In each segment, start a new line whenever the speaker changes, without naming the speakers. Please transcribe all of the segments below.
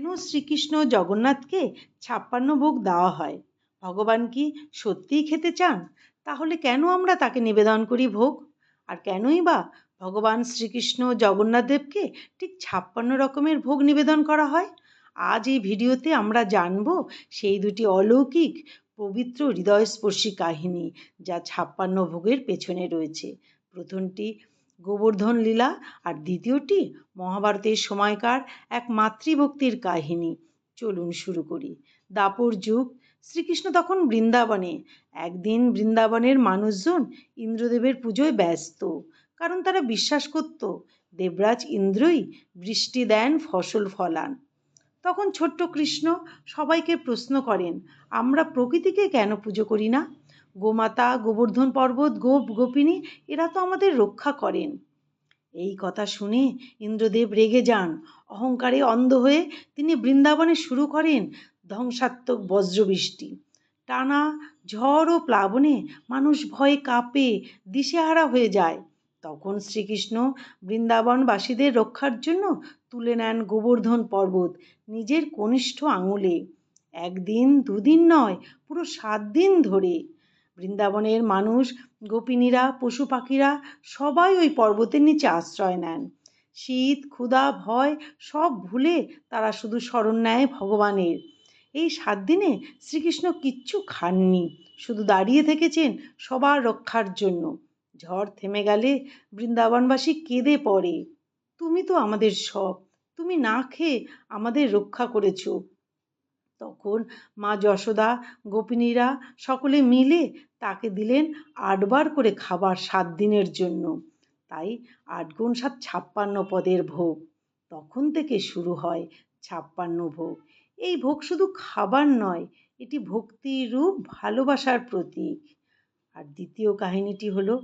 কেন শ্রীকৃষ্ণ জগন্নাথকে ছাপ্পান্ন ভোগ দেওয়া হয়? ভগবান কি সত্যিই খেতে চান? তাহলে কেন আমরা তাকে নিবেদন করি ভোগ? আর কেনই বা ভগবান শ্রীকৃষ্ণ জগন্নাথ দেবকে ঠিক ছাপ্পান্ন রকমের ভোগ নিবেদন করা হয়? আজ এই ভিডিওতে আমরা জানব সেই দুটি অলৌকিক পবিত্র হৃদয়স্পর্শী কাহিনী যা ছাপ্পান্ন ভোগের পেছনে রয়েছে। প্রথমটি গোবর্ধন লীলা আর দ্বিতীয়টি মহাভারতের সময়কার এক মাতৃভক্তির কাহিনী। চলুন শুরু করি। দাপর যুগ, শ্রীকৃষ্ণ তখন বৃন্দাবনে। একদিন বৃন্দাবনের মানুষজন ইন্দ্রদেবের পুজোয় ব্যস্ত, কারণ তারা বিশ্বাস করত দেবরাজ ইন্দ্রই বৃষ্টি দেন ফসল ফলান। তখন ছোট্ট কৃষ্ণ সবাইকে প্রশ্ন করেন, আমরা প্রকৃতিকে কেন পুজো করি না? গোমাতা, গোবর্ধন পর্বত, গোপ, গোপিনী, এরা তো আমাদের রক্ষা করেন। এই কথা শুনে ইন্দ্রদেব রেগে যান। অহংকারে অন্ধ হয়ে তিনি বৃন্দাবনে শুরু করেন ধ্বংসাত্মক বজ্রবৃষ্টি। টানা ঝড় ও প্লাবনে মানুষ ভয়ে কাঁপে, দিশেহারা হয়ে যায়। তখন শ্রীকৃষ্ণ বৃন্দাবনবাসীদের রক্ষার জন্য তুলে নেন গোবর্ধন পর্বত নিজের কনিষ্ঠ আঙুলে। একদিন, দুদিন নয়, পুরো সাত দিন ধরে বৃন্দাবনের মানুষ, গোপিনীরা, পশু পাখিরা সবাই ওই পর্বতের নিচে আশ্রয় নেন। শীত, ক্ষুধা, ভয় সব ভুলে তারা শুধু স্মরণ নেয় ভগবানের। এই সাত দিনে শ্রীকৃষ্ণ কিচ্ছু খাননি, শুধু দাঁড়িয়ে থেকেছেন সবার রক্ষার জন্য। ঝড় থেমে গেলে বৃন্দাবনবাসী কেঁদে পড়ে। তুমি তো আমাদের সব, তুমি না খেয়ে আমাদের রক্ষা করেছ তখন মা যশোদা, গোপিনীরা সকলে মিলে তাকে দিলেন আটবার করে খাবার সাত দিনের জন্য। তাই আট গুণ সাত ছাপ্পান্ন পদের ভোগ। তখন থেকে শুরু হয় ছাপ্পান্ন ভোগ। এই ভোগ শুধু খাবার নয়, এটি ভক্তির রূপ, ভালোবাসার প্রতীক। আর দ্বিতীয় কাহিনীটি হলো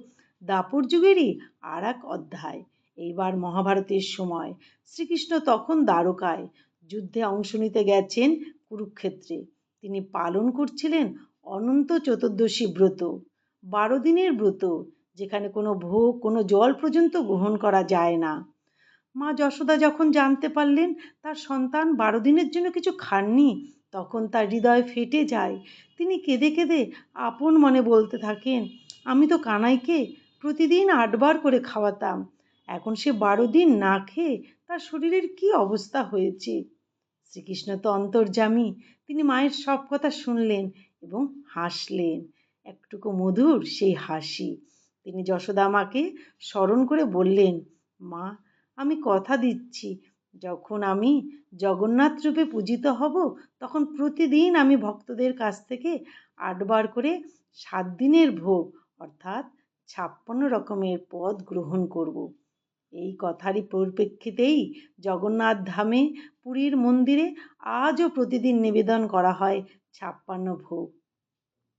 দাপর যুগেরই আর এক অধ্যায়। এইবার মহাভারতের সময় শ্রীকৃষ্ণ তখন দ্বারকায় যুদ্ধে অংশ নিতে গেছেন কুরুক্ষেত্রে। তিনি পালন করছিলেন অনন্ত চতুর্দশী ব্রত, বারো দিনের ব্রত, যেখানে কোনো ভোগ, কোনো জল পর্যন্ত গ্রহণ করা যায় না। মা যশোদা যখন জানতে পারলেন তার সন্তান বারো দিনের জন্য কিছু খাননি, তখন তার হৃদয় ফেটে যায়। তিনি কেঁদে কেঁদে আপন মনে বলতে থাকেন, আমি তো কানাইকে প্রতিদিন আটবার করে খাওয়াতাম। এখন সে বারো দিন না খেয়ে তার শরীরের কি অবস্থা হয়েছে? শ্রীকৃষ্ণ তো অন্তর্যামী। তিনি মায়ের সব কথা শুনলেন এবং হাসলেন। একটুকু মধুর সেই হাসি। তিনি যশোদা মাকে স্মরণ করে বললেন, মা, আমি কথা দিচ্ছি। যখন আমি জগন্নাথ রূপে পূজিত হব, তখন প্রতিদিন আমি ভক্তদের কাছ থেকে আটবার করে সাত দিনের ভোগ, অর্থাৎ ছাপ্পান্ন রকমের পদ গ্রহণ করব। এই কথারই পরিপ্রেক্ষিতেই জগন্নাথ ধামে পুরীর মন্দিরে আজও প্রতিদিন নিবেদন করা হয় ছাপ্পান্ন ভোগ।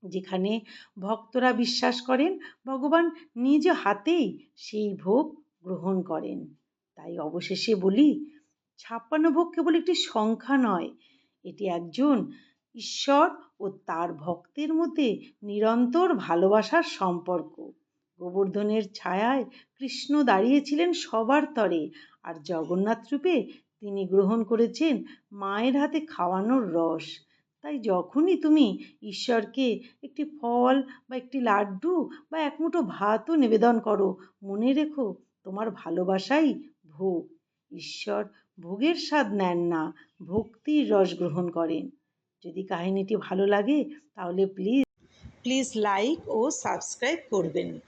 যেখানে ভক্তরা বিশ্বাস করেন, ভগবান নিজ হাতেই সেই ভোগ গ্রহণ করেন। তাই অবশেষে বলি, ছাপ্পান্ন ভোগ কেবল একটি সংখ্যা নয়, এটি একজন ঈশ্বর ও তার ভক্তের মধ্যে নিরন্তর ভালোবাসার সম্পর্ক। গোবর্ধনের ছায়ায় কৃষ্ণ দাঁড়িয়েছিলেন সবার তরে আর জগন্নাথ রূপে তিনি গ্রহণ করেছেন মায়ের হাতে খাওয়ানোর রস। তাই যখনই তুমি ঈশ্বরকে একটি ফল বা একটি লাড্ডু বা এক মুঠো ভাতও নিবেদন করো, মনে রেখো তোমার ভালোবাসাই ভোগ। ঈশ্বর ভোগের স্বাদ নেন না, ভক্তির রস গ্রহণ করেন। যদি কাহিনীটি ভালো লাগে তাহলে প্লিজ প্লিজ লাইক ও সাবস্ক্রাইব করবেন।